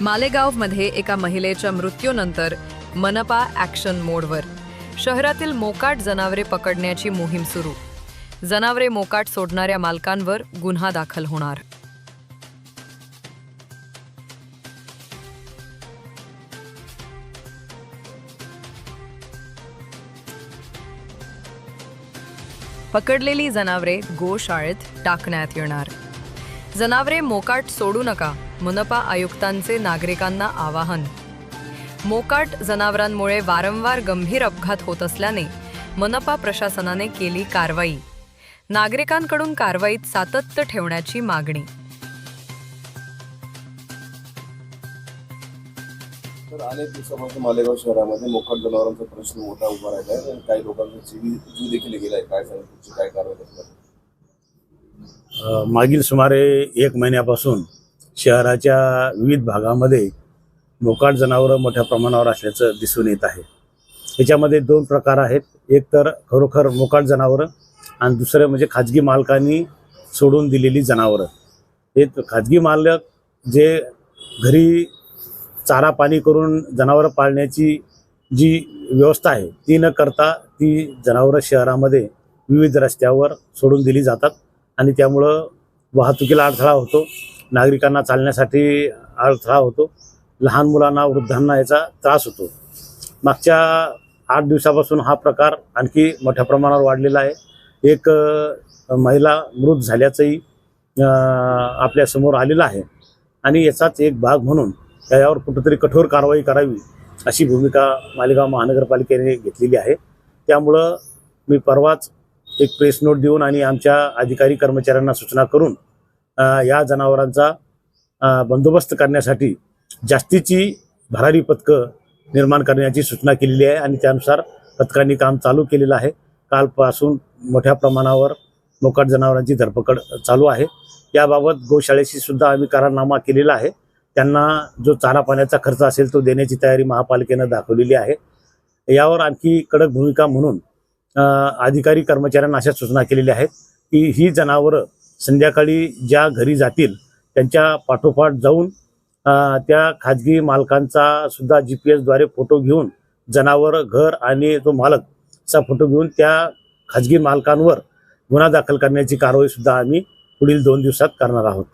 मालेगावमध्ये एका महिलेच्या मृत्यूनंतर मनपा ॲक्शन मोडवर शहरातील मोकाट जनावरे पकडण्याची मोहीम सुरू. जनावरे मोकाट सोडणाऱ्या मालकांवर गुन्हा दाखल होणार. पकडलेली जनावरे गोशाळेत टाकण्यात येणार. जनावरे मोकाट सोडू नका मनपा आयुक्तांचे नागरिकांना आवाहन. मोकाट जनावरांमुळे वारंवार गंभीर अपघात होत असल्याने मनपा प्रशासनाने केली कारवाई. नागरिकांकडून कारवाईत सातत्य ठेवण्याची मागणी. तर अनेक दिवसापासून मालेगाव शहरामध्ये मोकाट जनावरांचा प्रश्न मोठा उभा राहिला आहे. आणि काही लोकांचा जीवी जीव देखील गेला आहे काय सांगितलं? काय कारवाई मागील सुमारे एक महिन्यापासून शहराच्या विविध भागामध्ये मोकाट जनावरं मोठ्या प्रमाणावर असल्याचं दिसून येत आहे. याच्यामध्ये दोन प्रकार आहेत. एक तर खरोखर मोकाट जनावरं आणि दुसरं म्हणजे खाजगी मालकांनी सोडून दिलेली जनावरं. हे खाजगी मालक जे घरी चारा पाणी करून जनावरं पाळण्याची जी व्यवस्था आहे ती न करता ती जनावरं शहरामध्ये विविध रस्त्यावर सोडून दिली जातात. आणि त्यामुळं वाहतुकीला अडथळा होतो. नागरिकांना चालण्यासाठी अडथळा होतो. लहान मुलांना वृद्धांना याचा त्रास होतो. मागच्या आठ दिवसापासून हा प्रकार आणखी मोठ्या प्रमाणावर वाढलेला आहे. एक महिला मृत झाल्याचंही आपल्यासमोर आलेलं आहे. आणि याचाच एक भाग म्हणून त्याच्यावर कुठंतरी कठोर कारवाई करावी अशी भूमिका मालेगाव महानगरपालिकेने घेतलेली आहे. त्यामुळं मी परवाच एक प्रेस नोट देऊन आणि आमच्या अधिकारी कर्मचाऱ्यांना सूचना करून या जनावरांचा बंदोबस्त करण्यासाठी जास्तीची भरारी पथकं निर्माण करण्याची सूचना केलेली आहे आणि त्यानुसार पथकांनी काम चालू केलेलं आहे. कालपासून मोठ्या प्रमाणावर मोकाट जनावरांची धरपकड चालू आहे. याबाबत गोशाळेशी सुद्धा आम्ही करारनामा केलेला आहे. त्यांना जो चारा पाण्याचा खर्च असेल तो देण्याची तयारी महापालिकेनं दाखवलेली आहे. यावर आणखी कडक भूमिका म्हणून अधिकारी कर्मचाऱ्यांना अशा सूचना केलेल्या आहेत की ही जनावरं संध्याकाळी ज्या घरी जातील त्यांच्या पाठोपाठ जाऊन त्या खाजगी मालकांचा सुद्धा जी पी एसद्वारे फोटो घेऊन जनावर घर आणि तो मालक चा फोटो घेऊन त्या खाजगी मालकांवर गुन्हा दाखल करण्याची कारवाई सुद्धा आम्ही पुढील दोन दिवसात करणार आहोत.